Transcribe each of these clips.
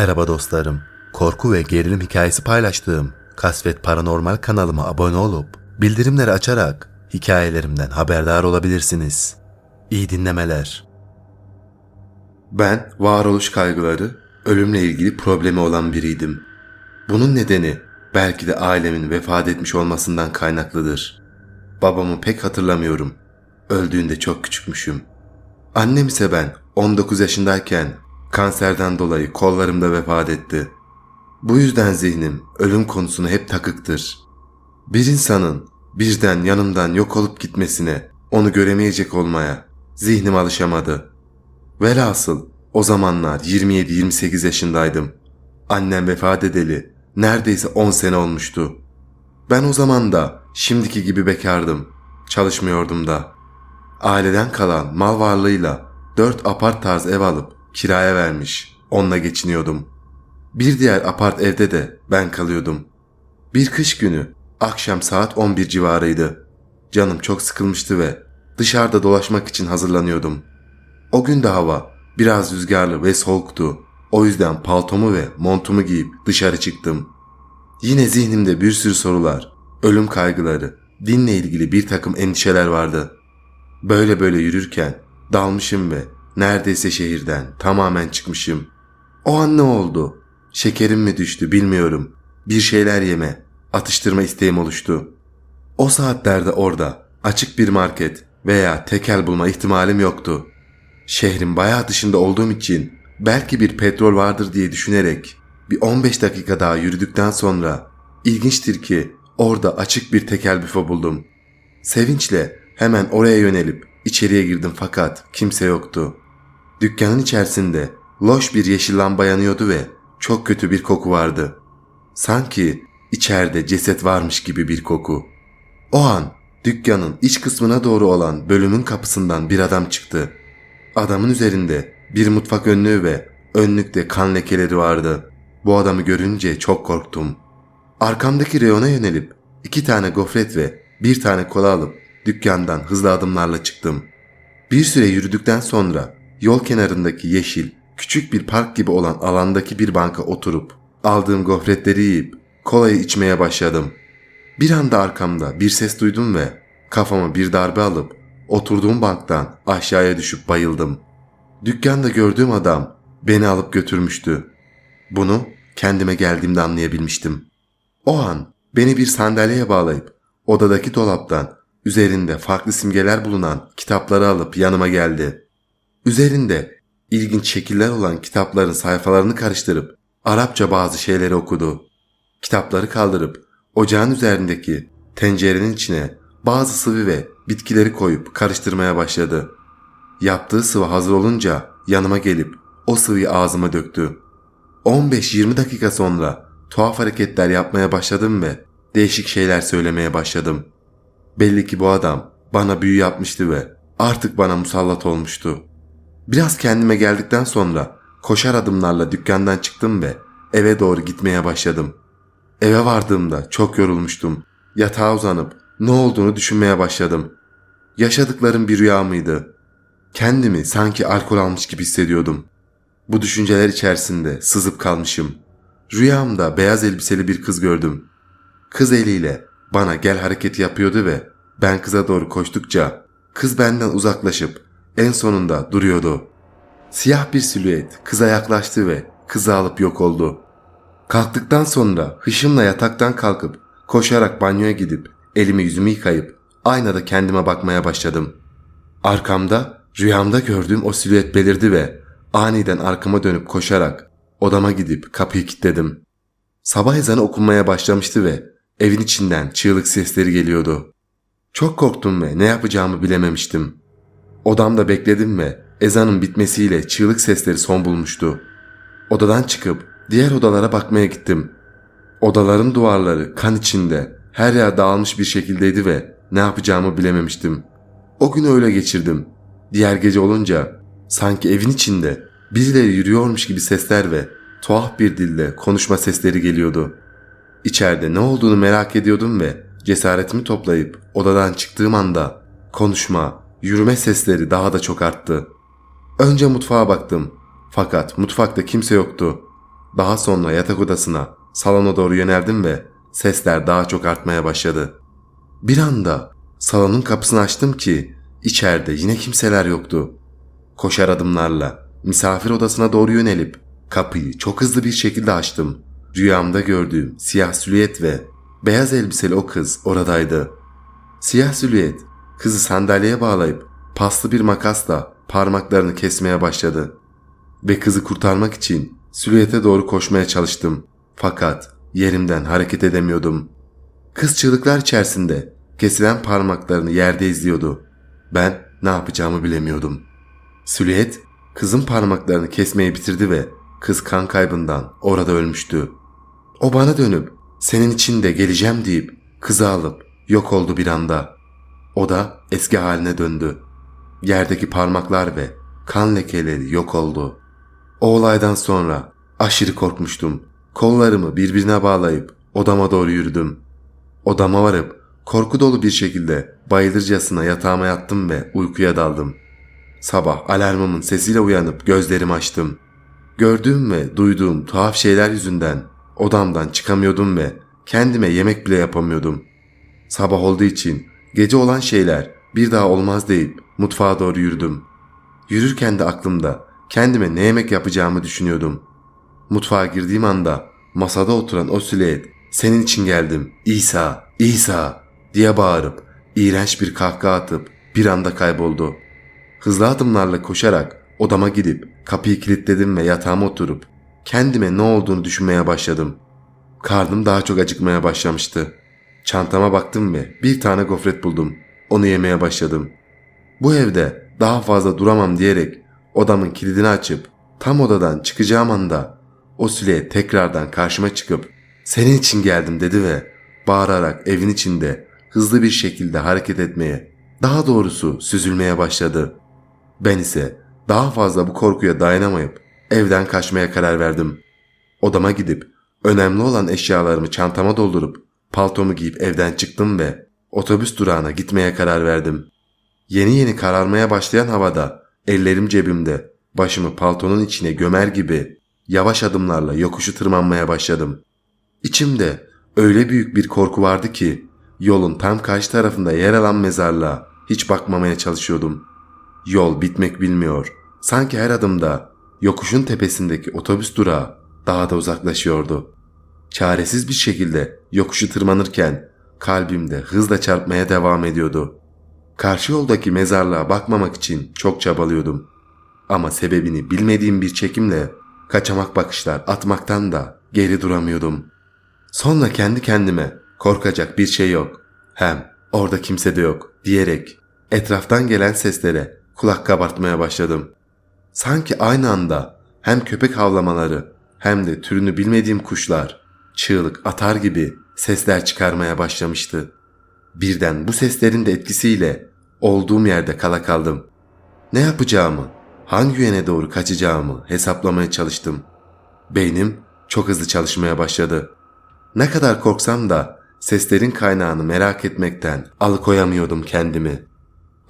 Merhaba dostlarım. Korku ve gerilim hikayesi paylaştığım Kasvet Paranormal kanalıma abone olup bildirimleri açarak hikayelerimden haberdar olabilirsiniz. İyi dinlemeler. Ben varoluş kaygıları, ölümle ilgili problemi olan biriydim. Bunun nedeni belki de ailemin vefat etmiş olmasından kaynaklıdır. Babamı pek hatırlamıyorum. Öldüğünde çok küçükmüşüm. Annem ise ben 19 yaşındayken kanserden dolayı kollarımda vefat etti. Bu yüzden zihnim ölüm konusuna hep takıktır. Bir insanın birden yanımdan yok olup gitmesine, onu göremeyecek olmaya zihnim alışamadı. Velhasıl o zamanlar 27-28 yaşındaydım. Annem vefat edeli neredeyse 10 sene olmuştu. Ben o zaman da şimdiki gibi bekardım. Çalışmıyordum da. Aileden kalan mal varlığıyla 4 apart tarz ev alıp kiraya vermiş. Onunla geçiniyordum. Bir diğer apart evde de ben kalıyordum. Bir kış günü akşam saat 11 civarıydı. Canım çok sıkılmıştı ve dışarıda dolaşmak için hazırlanıyordum. O gün de hava biraz rüzgarlı ve soğuktu. O yüzden paltomu ve montumu giyip dışarı çıktım. Yine zihnimde bir sürü sorular, ölüm kaygıları, dinle ilgili bir takım endişeler vardı. Böyle böyle yürürken dalmışım ve neredeyse şehirden tamamen çıkmışım. O an ne oldu? Şekerim mi düştü bilmiyorum. Bir şeyler yeme, atıştırma isteğim oluştu. O saatlerde orada açık bir market veya tekel bulma ihtimalim yoktu. Şehrin bayağı dışında olduğum için belki bir petrol vardır diye düşünerek bir 15 dakika daha yürüdükten sonra ilginçtir ki orada açık bir tekel büfe buldum. Sevinçle hemen oraya yönelip içeriye girdim fakat kimse yoktu. Dükkanın içerisinde loş bir yeşil lamba yanıyordu ve çok kötü bir koku vardı. Sanki içeride ceset varmış gibi bir koku. O an dükkanın iç kısmına doğru olan bölümün kapısından bir adam çıktı. Adamın üzerinde bir mutfak önlüğü ve önlükte kan lekeleri vardı. Bu adamı görünce çok korktum. Arkamdaki reyona yönelip iki tane gofret ve bir tane kola alıp dükkandan hızlı adımlarla çıktım. Bir süre yürüdükten sonra yol kenarındaki yeşil, küçük bir park gibi olan alandaki bir banka oturup aldığım gofretleri yiyip kolayı içmeye başladım. Bir anda arkamda bir ses duydum ve kafama bir darbe alıp oturduğum banktan aşağıya düşüp bayıldım. Dükkanda gördüğüm adam beni alıp götürmüştü. Bunu kendime geldiğimde anlayabilmiştim. O an beni bir sandalyeye bağlayıp odadaki dolaptan üzerinde farklı simgeler bulunan kitapları alıp yanıma geldi. Üzerinde ilginç şekiller olan kitapların sayfalarını karıştırıp Arapça bazı şeyleri okudu. Kitapları kaldırıp ocağın üzerindeki tencerenin içine bazı sıvı ve bitkileri koyup karıştırmaya başladı. Yaptığı sıvı hazır olunca yanıma gelip o sıvıyı ağzıma döktü. 15-20 dakika sonra tuhaf hareketler yapmaya başladım ve değişik şeyler söylemeye başladım. Belli ki bu adam bana büyü yapmıştı ve artık bana musallat olmuştu. Biraz kendime geldikten sonra koşar adımlarla dükkandan çıktım ve eve doğru gitmeye başladım. Eve vardığımda çok yorulmuştum. Yatağa uzanıp ne olduğunu düşünmeye başladım. Yaşadıklarım bir rüya mıydı? Kendimi sanki alkol almış gibi hissediyordum. Bu düşünceler içerisinde sızıp kalmışım. Rüyamda beyaz elbiseli bir kız gördüm. Kız eliyle bana gel hareketi yapıyordu ve ben kıza doğru koştukça kız benden uzaklaşıp en sonunda duruyordu. Siyah bir silüet kıza yaklaştı ve kızı alıp yok oldu. Kalktıktan sonra hışımla yataktan kalkıp koşarak banyoya gidip elimi yüzümü yıkayıp aynada kendime bakmaya başladım. Arkamda rüyamda gördüğüm o silüet belirdi ve aniden arkama dönüp koşarak odama gidip kapıyı kilitledim. Sabah ezanı okunmaya başlamıştı ve evin içinden çığlık sesleri geliyordu. Çok korktum ve ne yapacağımı bilememiştim. Odamda bekledim ve ezanın bitmesiyle çığlık sesleri son bulmuştu. Odadan çıkıp diğer odalara bakmaya gittim. Odaların duvarları kan içinde, her yer dağılmış bir şekildeydi ve ne yapacağımı bilememiştim. O günü öyle geçirdim. Diğer gece olunca sanki evin içinde birileri yürüyormuş gibi sesler ve tuhaf bir dilde konuşma sesleri geliyordu. İçeride ne olduğunu merak ediyordum ve cesaretimi toplayıp odadan çıktığım anda konuşma, yürüme sesleri daha da çok arttı. Önce mutfağa baktım. Fakat mutfakta kimse yoktu. Daha sonra yatak odasına, salona doğru yöneldim ve sesler daha çok artmaya başladı. Bir anda salonun kapısını açtım ki içeride yine kimseler yoktu. Koşar adımlarla misafir odasına doğru yönelip kapıyı çok hızlı bir şekilde açtım. Rüyamda gördüğüm siyah silüet ve beyaz elbiseli o kız oradaydı. Siyah silüet kızı sandalyeye bağlayıp paslı bir makasla parmaklarını kesmeye başladı. Ve kızı kurtarmak için silüete doğru koşmaya çalıştım. Fakat yerimden hareket edemiyordum. Kız çığlıklar içerisinde kesilen parmaklarını yerde izliyordu. Ben ne yapacağımı bilemiyordum. Silüet kızın parmaklarını kesmeyi bitirdi ve kız kan kaybından orada ölmüştü. O bana dönüp senin için de geleceğim deyip kızı alıp yok oldu bir anda. O da eski haline döndü. Yerdeki parmaklar ve kan lekeleri yok oldu. O olaydan sonra aşırı korkmuştum. Kollarımı birbirine bağlayıp odama doğru yürüdüm. Odama varıp korku dolu bir şekilde bayılırcasına yatağıma yattım ve uykuya daldım. Sabah alarmımın sesiyle uyanıp gözlerimi açtım. Gördüğüm ve duyduğum tuhaf şeyler yüzünden odamdan çıkamıyordum ve kendime yemek bile yapamıyordum. Sabah olduğu için gece olan şeyler bir daha olmaz deyip mutfağa doğru yürüdüm. Yürürken de aklımda kendime ne yemek yapacağımı düşünüyordum. Mutfağa girdiğim anda masada oturan o silüet senin için geldim İsa, İsa diye bağırıp iğrenç bir kahkaha atıp bir anda kayboldu. Hızlı adımlarla koşarak odama gidip kapıyı kilitledim ve yatağıma oturup kendime ne olduğunu düşünmeye başladım. Karnım daha çok acıkmaya başlamıştı. Çantama baktım ve bir tane gofret buldum. Onu yemeye başladım. Bu evde daha fazla duramam diyerek odamın kilidini açıp tam odadan çıkacağım anda o süle tekrardan karşıma çıkıp senin için geldim dedi ve bağırarak evin içinde hızlı bir şekilde hareket etmeye, daha doğrusu süzülmeye başladı. Ben ise daha fazla bu korkuya dayanamayıp evden kaçmaya karar verdim. Odama gidip önemli olan eşyalarımı çantama doldurup paltomu giyip evden çıktım ve otobüs durağına gitmeye karar verdim. Yeni yeni kararmaya başlayan havada ellerim cebimde başımı paltonun içine gömer gibi yavaş adımlarla yokuşu tırmanmaya başladım. İçimde öyle büyük bir korku vardı ki yolun tam karşı tarafında yer alan mezarlığa hiç bakmamaya çalışıyordum. Yol bitmek bilmiyor. Sanki her adımda yokuşun tepesindeki otobüs durağı daha da uzaklaşıyordu. Çaresiz bir şekilde yokuşu tırmanırken kalbimde hızla çarpmaya devam ediyordu. Karşı yoldaki mezarlığa bakmamak için çok çabalıyordum. Ama sebebini bilmediğim bir çekimle kaçamak bakışlar atmaktan da geri duramıyordum. Sonra kendi kendime korkacak bir şey yok. Hem orada kimse de yok diyerek etraftan gelen seslere kulak kabartmaya başladım. Sanki aynı anda hem köpek havlamaları hem de türünü bilmediğim kuşlar çığlık atar gibi sesler çıkarmaya başlamıştı. Birden bu seslerin de etkisiyle olduğum yerde kala kaldım. Ne yapacağımı, hangi yöne doğru kaçacağımı hesaplamaya çalıştım. Beynim çok hızlı çalışmaya başladı. Ne kadar korksam da seslerin kaynağını merak etmekten alıkoyamıyordum kendimi.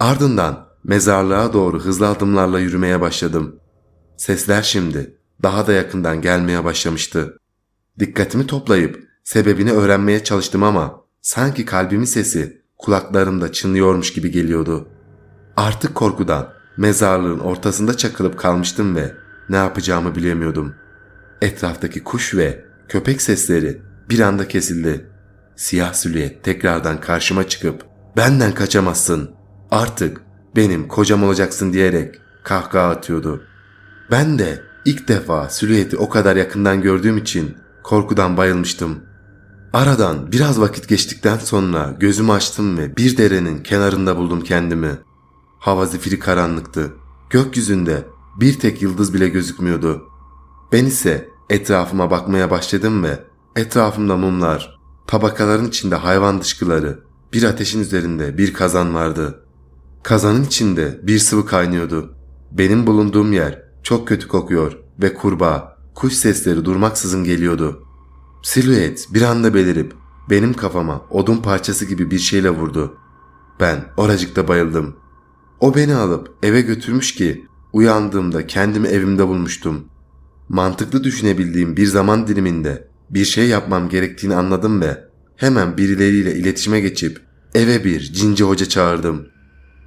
Ardından mezarlığa doğru hızlı adımlarla yürümeye başladım. Sesler şimdi daha da yakından gelmeye başlamıştı. Dikkatimi toplayıp sebebini öğrenmeye çalıştım ama sanki kalbimin sesi kulaklarımda çınlıyormuş gibi geliyordu. Artık korkudan mezarlığın ortasında çakılıp kalmıştım ve ne yapacağımı bilemiyordum. Etraftaki kuş ve köpek sesleri bir anda kesildi. Siyah silüet tekrardan karşıma çıkıp benden kaçamazsın artık benim kocam olacaksın diyerek kahkaha atıyordu. Ben de ilk defa silüeti o kadar yakından gördüğüm için korkudan bayılmıştım. Aradan biraz vakit geçtikten sonra gözümü açtım ve bir derenin kenarında buldum kendimi. Hava zifiri karanlıktı. Gökyüzünde bir tek yıldız bile gözükmüyordu. Ben ise etrafıma bakmaya başladım ve etrafımda mumlar, tabakaların içinde hayvan dışkıları, bir ateşin üzerinde bir kazan vardı. Kazanın içinde bir sıvı kaynıyordu. Benim bulunduğum yer çok kötü kokuyor ve kurbağa, kuş sesleri durmaksızın geliyordu. Silüet bir anda belirip benim kafama odun parçası gibi bir şeyle vurdu. Ben oracıkta bayıldım. O beni alıp eve götürmüş ki uyandığımda kendimi evimde bulmuştum. Mantıklı düşünebildiğim bir zaman diliminde bir şey yapmam gerektiğini anladım ve hemen birileriyle iletişime geçip eve bir cinci hoca çağırdım.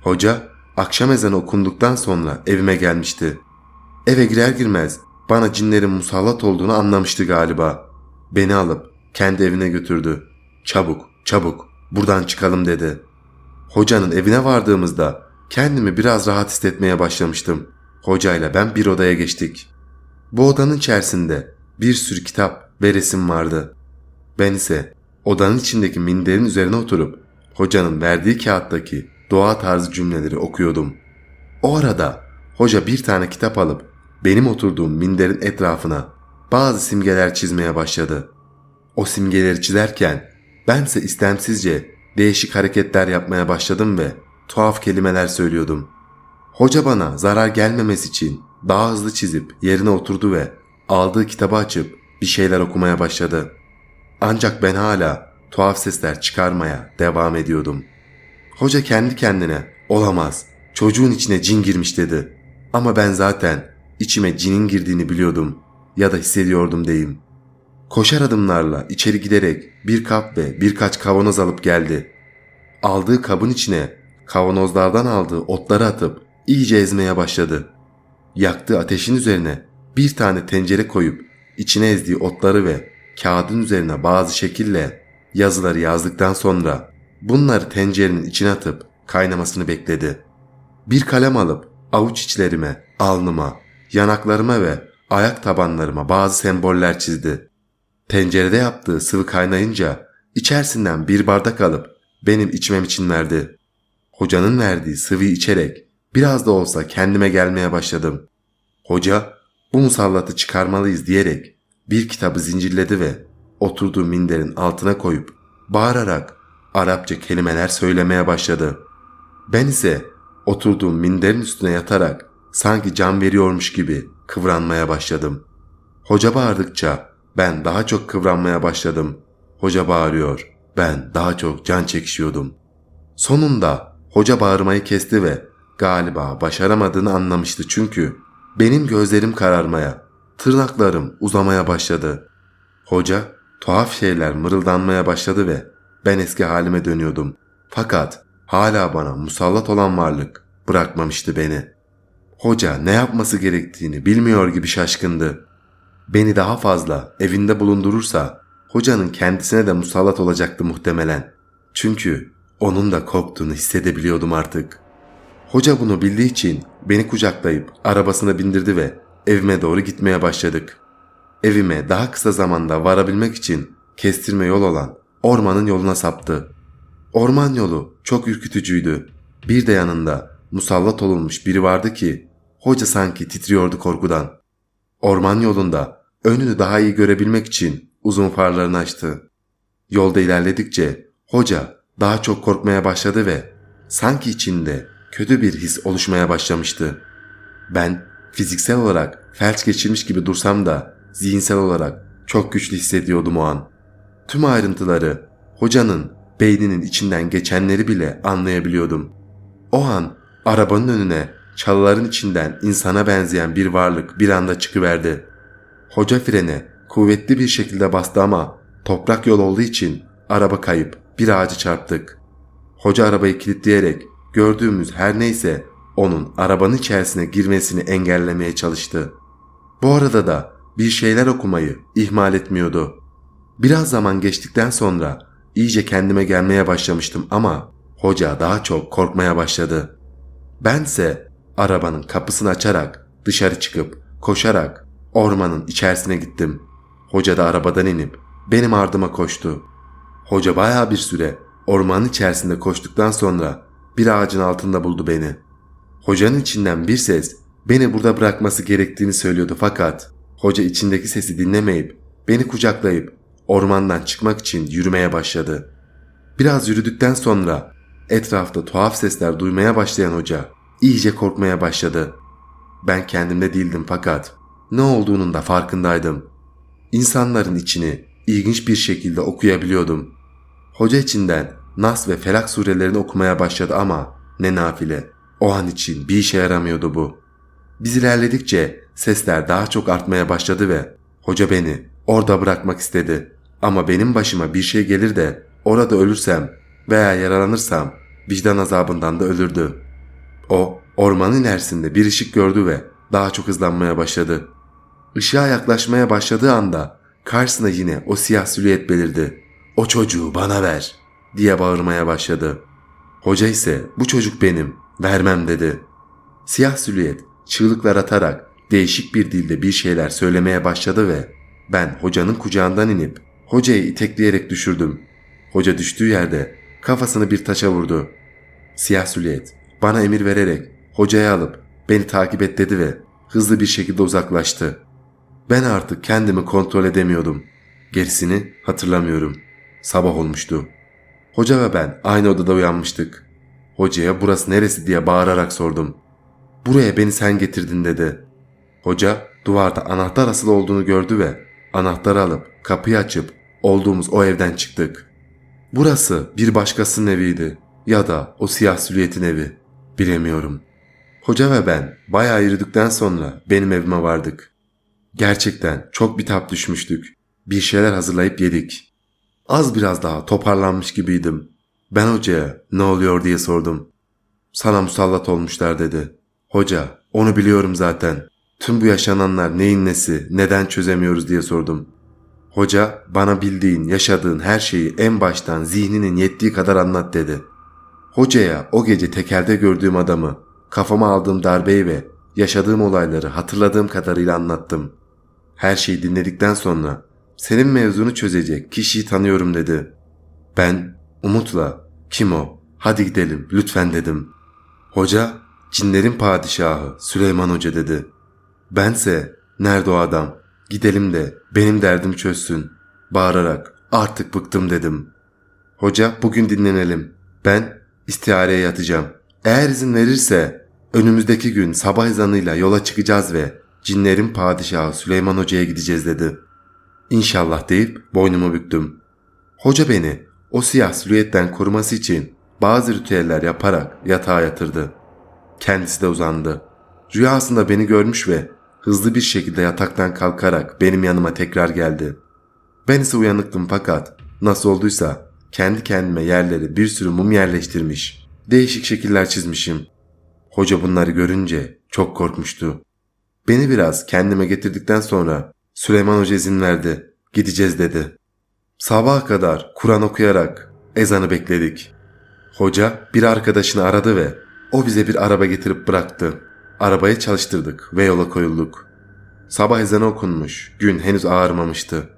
Hoca akşam ezanı okunduktan sonra evime gelmişti. Eve girer girmez bana cinlerin musallat olduğunu anlamıştı galiba. Beni alıp kendi evine götürdü. Çabuk, çabuk buradan çıkalım dedi. Hocanın evine vardığımızda kendimi biraz rahat hissetmeye başlamıştım. Hocayla ben bir odaya geçtik. Bu odanın içerisinde bir sürü kitap ve resim vardı. Ben ise odanın içindeki minderin üzerine oturup hocanın verdiği kağıttaki dua tarzı cümleleri okuyordum. O arada hoca bir tane kitap alıp benim oturduğum minderin etrafına bazı simgeler çizmeye başladı. O simgeleri çizerken bense istemsizce değişik hareketler yapmaya başladım ve tuhaf kelimeler söylüyordum. Hoca bana zarar gelmemesi için daha hızlı çizip yerine oturdu ve aldığı kitabı açıp bir şeyler okumaya başladı. Ancak ben hala tuhaf sesler çıkarmaya devam ediyordum. Hoca kendi kendine olamaz çocuğun içine cin girmiş dedi. Ama ben zaten içime cinin girdiğini biliyordum ya da hissediyordum deyim. Koşar adımlarla içeri giderek bir kap ve birkaç kavanoz alıp geldi. Aldığı kabın içine kavanozlardan aldığı otları atıp iyice ezmeye başladı. Yaktığı ateşin üzerine bir tane tencere koyup içine ezdiği otları ve kağıdın üzerine bazı şekille yazıları yazdıktan sonra bunları tencerenin içine atıp kaynamasını bekledi. Bir kalem alıp avuç içlerime, alnıma, yanaklarıma ve ayak tabanlarıma bazı semboller çizdi. Tencerede yaptığı sıvı kaynayınca içerisinden bir bardak alıp benim içmem için verdi. Hocanın verdiği sıvıyı içerek biraz da olsa kendime gelmeye başladım. Hoca bu musallatı çıkarmalıyız diyerek bir kitabı zincirledi ve oturduğu minderin altına koyup bağırarak Arapça kelimeler söylemeye başladı. Ben ise oturduğum minderin üstüne yatarak sanki can veriyormuş gibi kıvranmaya başladım. Hoca bağırdıkça ben daha çok kıvranmaya başladım. Hoca bağırıyor. Ben daha çok can çekişiyordum. Sonunda hoca bağırmayı kesti ve galiba başaramadığını anlamıştı çünkü benim gözlerim kararmaya, tırnaklarım uzamaya başladı. Hoca tuhaf şeyler mırıldanmaya başladı ve ben eski halime dönüyordum. Fakat hala bana musallat olan varlık bırakmamıştı beni. Hoca ne yapması gerektiğini bilmiyor gibi şaşkındı. Beni daha fazla evinde bulundurursa hocanın kendisine de musallat olacaktı muhtemelen. Çünkü onun da korktuğunu hissedebiliyordum artık. Hoca bunu bildiği için beni kucaklayıp arabasına bindirdi ve evime doğru gitmeye başladık. Evime daha kısa zamanda varabilmek için kestirme yol olan ormanın yoluna saptı. Orman yolu çok ürkütücüydü. Bir de yanında musallat olunmuş biri vardı ki hoca sanki titriyordu korkudan. Orman yolunda önünü daha iyi görebilmek için uzun farlarını açtı. Yolda ilerledikçe hoca daha çok korkmaya başladı ve sanki içinde kötü bir his oluşmaya başlamıştı. Ben fiziksel olarak felç geçirmiş gibi dursam da zihinsel olarak çok güçlü hissediyordum o an. Tüm ayrıntıları, hocanın beyninin içinden geçenleri bile anlayabiliyordum. O an arabanın önüne çalıların içinden insana benzeyen bir varlık bir anda çıkıverdi. Hoca frene kuvvetli bir şekilde bastı ama toprak yol olduğu için araba kayıp bir ağacı çarptık. Hoca arabayı kilitleyerek gördüğümüz her neyse onun arabanın içerisine girmesini engellemeye çalıştı. Bu arada da bir şeyler okumayı ihmal etmiyordu. Biraz zaman geçtikten sonra iyice kendime gelmeye başlamıştım ama hoca daha çok korkmaya başladı. Bense arabanın kapısını açarak dışarı çıkıp koşarak ormanın içerisine gittim. Hoca da arabadan inip benim ardıma koştu. Hoca baya bir süre ormanın içerisinde koştuktan sonra bir ağacın altında buldu beni. Hocanın içinden bir ses beni burada bırakması gerektiğini söylüyordu fakat hoca içindeki sesi dinlemeyip beni kucaklayıp ormandan çıkmak için yürümeye başladı. Biraz yürüdükten sonra etrafta tuhaf sesler duymaya başlayan hoca iyice korkmaya başladı. Ben kendimde değildim fakat ne olduğunun da farkındaydım. İnsanların içini ilginç bir şekilde okuyabiliyordum. Hoca içinden Nas ve Felak surelerini okumaya başladı ama ne nafile. O an için bir işe yaramıyordu bu. Biz ilerledikçe sesler daha çok artmaya başladı ve hoca beni orada bırakmak istedi. Ama benim başıma bir şey gelir de orada ölürsem veya yaralanırsam vicdan azabından da ölürdü. O ormanın ilerisinde bir ışık gördü ve daha çok hızlanmaya başladı. Işığa yaklaşmaya başladığı anda karşısına yine o siyah silüet belirdi. O çocuğu bana ver diye bağırmaya başladı. Hoca ise bu çocuk benim vermem dedi. Siyah silüet çığlıklar atarak değişik bir dilde bir şeyler söylemeye başladı ve ben hocanın kucağından inip hocayı itekleyerek düşürdüm. Hoca düştüğü yerde kafasını bir taşa vurdu. Siyah silüet bana emir vererek hocayı alıp beni takip et dedi ve hızlı bir şekilde uzaklaştı. Ben artık kendimi kontrol edemiyordum. Gerisini hatırlamıyorum. Sabah olmuştu. Hoca ve ben aynı odada uyanmıştık. Hocaya burası neresi diye bağırarak sordum. Buraya beni sen getirdin dedi. Hoca duvarda anahtar asılı olduğunu gördü ve anahtarı alıp kapıyı açıp olduğumuz o evden çıktık. Burası bir başkasının eviydi ya da o siyah silüetin evi. Bilemiyorum. Hoca ve ben bayağı yürüdükten sonra benim evime vardık. Gerçekten çok bitap düşmüştük. Bir şeyler hazırlayıp yedik. Az biraz daha toparlanmış gibiydim. Ben hocaya ne oluyor diye sordum. Sana musallat olmuşlar dedi. Hoca onu biliyorum zaten. Tüm bu yaşananlar neyin nesi, neden çözemiyoruz diye sordum. Hoca bana bildiğin, yaşadığın her şeyi en baştan zihninin yettiği kadar anlat dedi. Hocaya o gece tekerde gördüğüm adamı, kafama aldığım darbeyi ve yaşadığım olayları hatırladığım kadarıyla anlattım. Her şeyi dinledikten sonra senin mevzunu çözecek kişiyi tanıyorum dedi. Ben umutla kim o hadi gidelim lütfen dedim. Hoca cinlerin padişahı Süleyman Hoca dedi. Bense nerede o adam gidelim de benim derdim çözsün. Bağırarak artık bıktım dedim. Hoca bugün dinlenelim. Ben istihareye yatacağım. Eğer izin verirse önümüzdeki gün sabah ezanıyla yola çıkacağız ve cinlerin padişahı Süleyman Hoca'ya gideceğiz dedi. İnşallah deyip boynumu büktüm. Hoca beni o siyah silüetten koruması için bazı ritüeller yaparak yatağa yatırdı. Kendisi de uzandı. Rüyasında beni görmüş ve hızlı bir şekilde yataktan kalkarak benim yanıma tekrar geldi. Ben ise uyanıktım fakat nasıl olduysa kendi kendime yerlere bir sürü mum yerleştirmiş. Değişik şekiller çizmişim. Hoca bunları görünce çok korkmuştu. Beni biraz kendime getirdikten sonra Süleyman Hoca izin verdi. Gideceğiz dedi. Sabaha kadar Kur'an okuyarak ezanı bekledik. Hoca bir arkadaşını aradı ve o bize bir araba getirip bıraktı. Arabayı çalıştırdık ve yola koyulduk. Sabah ezanı okunmuş, gün henüz ağarmamıştı.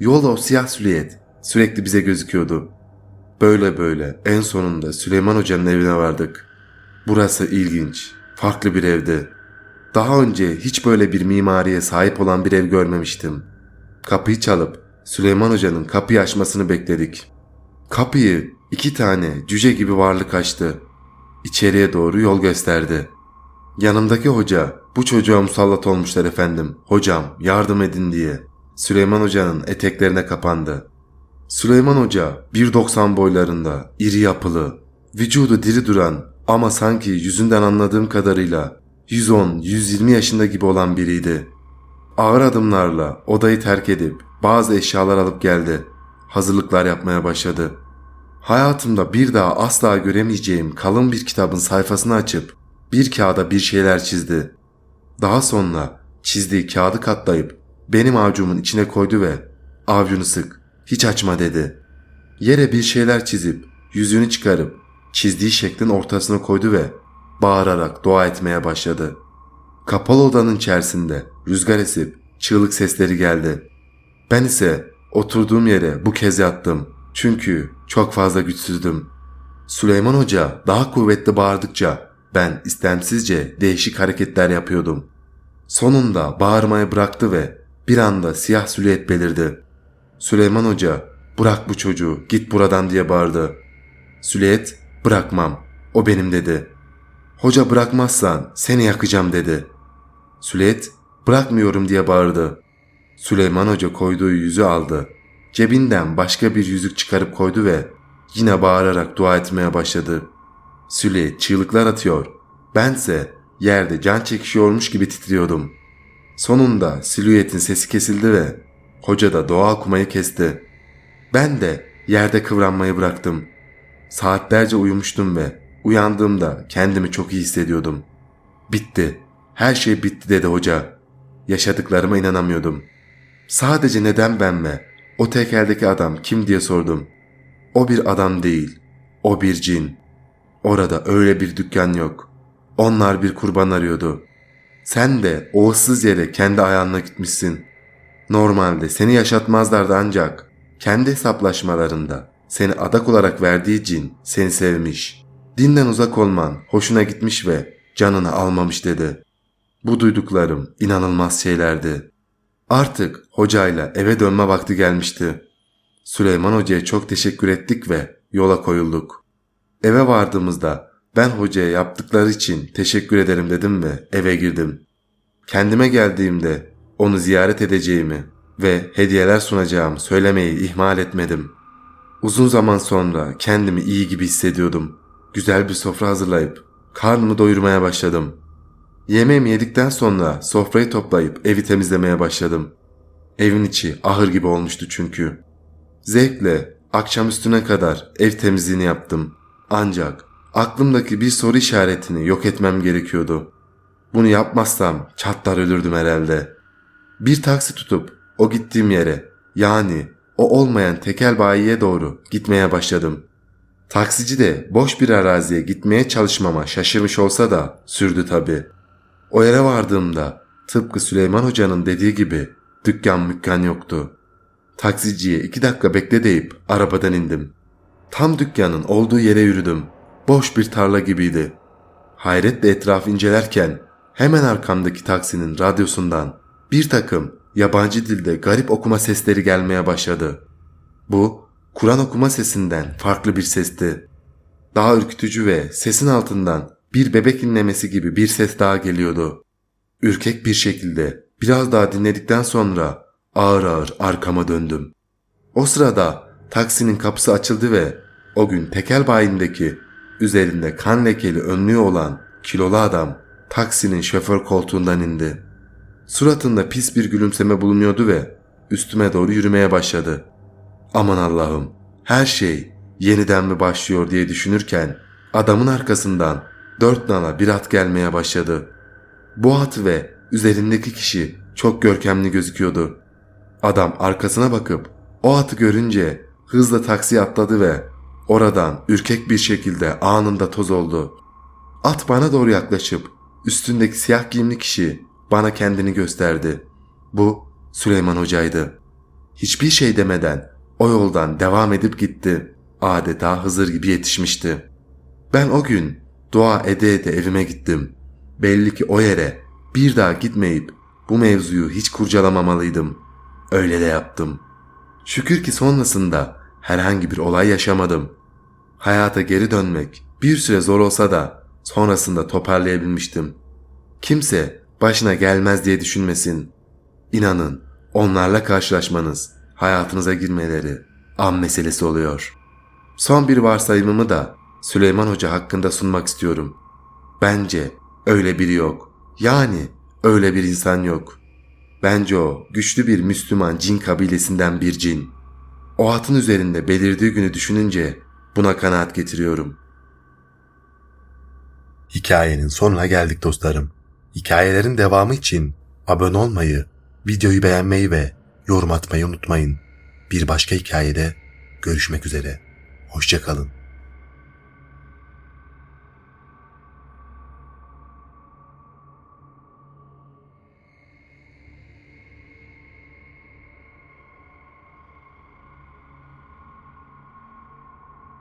Yolda o siyah silüet sürekli bize gözüküyordu. Böyle böyle en sonunda Süleyman Hoca'nın evine vardık. Burası ilginç, farklı bir evdi. Daha önce hiç böyle bir mimariye sahip olan bir ev görmemiştim. Kapıyı çalıp Süleyman Hoca'nın kapıyı açmasını bekledik. Kapıyı iki tane cüce gibi varlık açtı. İçeriye doğru yol gösterdi. Yanımdaki hoca bu çocuğa musallat olmuşlar efendim. Hocam yardım edin diye. Süleyman Hoca'nın eteklerine kapandı. Süleyman Hoca 1.90 boylarında, iri yapılı, vücudu diri duran ama sanki yüzünden anladığım kadarıyla 110-120 yaşında gibi olan biriydi. Ağır adımlarla odayı terk edip bazı eşyalar alıp geldi. Hazırlıklar yapmaya başladı. Hayatımda bir daha asla göremeyeceğim kalın bir kitabın sayfasını açıp bir kağıda bir şeyler çizdi. Daha sonra çizdiği kağıdı katlayıp benim avucumun içine koydu ve avucunu sık, hiç açma dedi. Yere bir şeyler çizip yüzünü çıkarıp çizdiği şeklin ortasına koydu ve bağırarak dua etmeye başladı. Kapalı odanın içerisinde rüzgar esip çığlık sesleri geldi. Ben ise oturduğum yere bu kez yattım. Çünkü çok fazla güçsüzdüm. Süleyman Hoca daha kuvvetli bağırdıkça ben istemsizce değişik hareketler yapıyordum. Sonunda bağırmayı bıraktı ve bir anda siyah silüet belirdi. Süleyman Hoca bırak bu çocuğu git buradan diye bağırdı. Silüet bırakmam o benim dedi. Hoca bırakmazsan seni yakacağım dedi. Süleyet bırakmıyorum diye bağırdı. Süleyman Hoca koyduğu yüzü aldı. Cebinden başka bir yüzük çıkarıp koydu ve yine bağırarak dua etmeye başladı. Süleyet çığlıklar atıyor. Bense yerde can çekişiyormuş gibi titriyordum. Sonunda silüetin sesi kesildi ve hoca da dua okumayı kesti. Ben de yerde kıvranmayı bıraktım. Saatlerce uyumuştum ve uyandığımda kendimi çok iyi hissediyordum. Bitti. Her şey bitti dedi hoca. Yaşadıklarıma inanamıyordum. Sadece neden ben ve o tekeldeki adam kim diye sordum. O bir adam değil. O bir cin. Orada öyle bir dükkan yok. Onlar bir kurban arıyordu. Sen de o ıssız yere kendi ayağınla gitmişsin. Normalde seni yaşatmazlardı ancak kendi hesaplaşmalarında seni adak olarak verdiği cin seni sevmiş. Dinden uzak olman hoşuna gitmiş ve canını almamış dedi. Bu duyduklarım inanılmaz şeylerdi. Artık hocayla eve dönme vakti gelmişti. Süleyman Hoca'ya çok teşekkür ettik ve yola koyulduk. Eve vardığımızda ben hocaya yaptıkları için teşekkür ederim dedim ve eve girdim. Kendime geldiğimde onu ziyaret edeceğimi ve hediyeler sunacağımı söylemeyi ihmal etmedim. Uzun zaman sonra kendimi iyi gibi hissediyordum. Güzel bir sofra hazırlayıp karnımı doyurmaya başladım. Yemeğimi yedikten sonra sofrayı toplayıp evi temizlemeye başladım. Evin içi ahır gibi olmuştu çünkü. Zevkle akşam üstüne kadar ev temizliğini yaptım. Ancak aklımdaki bir soru işaretini yok etmem gerekiyordu. Bunu yapmazsam çatlar ölürdüm herhalde. Bir taksi tutup o gittiğim yere yani o olmayan tekel bayiye doğru gitmeye başladım. Taksici de boş bir araziye gitmeye çalışmama şaşırmış olsa da sürdü tabi. O yere vardığımda tıpkı Süleyman Hoca'nın dediği gibi dükkan mükkan yoktu. Taksiciye iki dakika bekle deyip arabadan indim. Tam dükkanın olduğu yere yürüdüm. Boş bir tarla gibiydi. Hayretle etrafı incelerken hemen arkamdaki taksinin radyosundan bir takım yabancı dilde garip okuma sesleri gelmeye başladı. Bu Kur'an okuma sesinden farklı bir sesti. Daha ürkütücü ve sesin altından bir bebek inlemesi gibi bir ses daha geliyordu. Ürkek bir şekilde biraz daha dinledikten sonra ağır ağır arkama döndüm. O sırada taksinin kapısı açıldı ve o gün tekel bayindeki üzerinde kan lekeli önlüğü olan kilolu adam taksinin şoför koltuğundan indi. Suratında pis bir gülümseme bulunuyordu ve üstüme doğru yürümeye başladı. Aman Allah'ım her şey yeniden mi başlıyor diye düşünürken adamın arkasından dört nala bir at gelmeye başladı. Bu at ve üzerindeki kişi çok görkemli gözüküyordu. Adam arkasına bakıp o atı görünce hızla taksiye atladı ve oradan ürkek bir şekilde anında toz oldu. At bana doğru yaklaşıp üstündeki siyah giyimli kişi bana kendini gösterdi. Bu Süleyman Hoca'ydı. Hiçbir şey demeden o yoldan devam edip gitti. Adeta Hızır gibi yetişmişti. Ben o gün dua ede ede evime gittim. Belli ki o yere bir daha gitmeyip bu mevzuyu hiç kurcalamamalıydım. Öyle de yaptım. Şükür ki sonrasında herhangi bir olay yaşamadım. Hayata geri dönmek bir süre zor olsa da sonrasında toparlayabilmiştim. Kimse başına gelmez diye düşünmesin. İnanın onlarla karşılaşmanız, hayatınıza girmeleri an meselesi oluyor. Son bir varsayımımı da Süleyman Hoca hakkında sunmak istiyorum. Bence öyle biri yok. Yani öyle bir insan yok. Bence o güçlü bir Müslüman cin kabilesinden bir cin. O atın üzerinde belirdiği günü düşününce buna kanaat getiriyorum. Hikayenin sonuna geldik dostlarım. Hikayelerin devamı için abone olmayı, videoyu beğenmeyi ve yorum atmayı unutmayın. Bir başka hikayede görüşmek üzere. Hoşçakalın.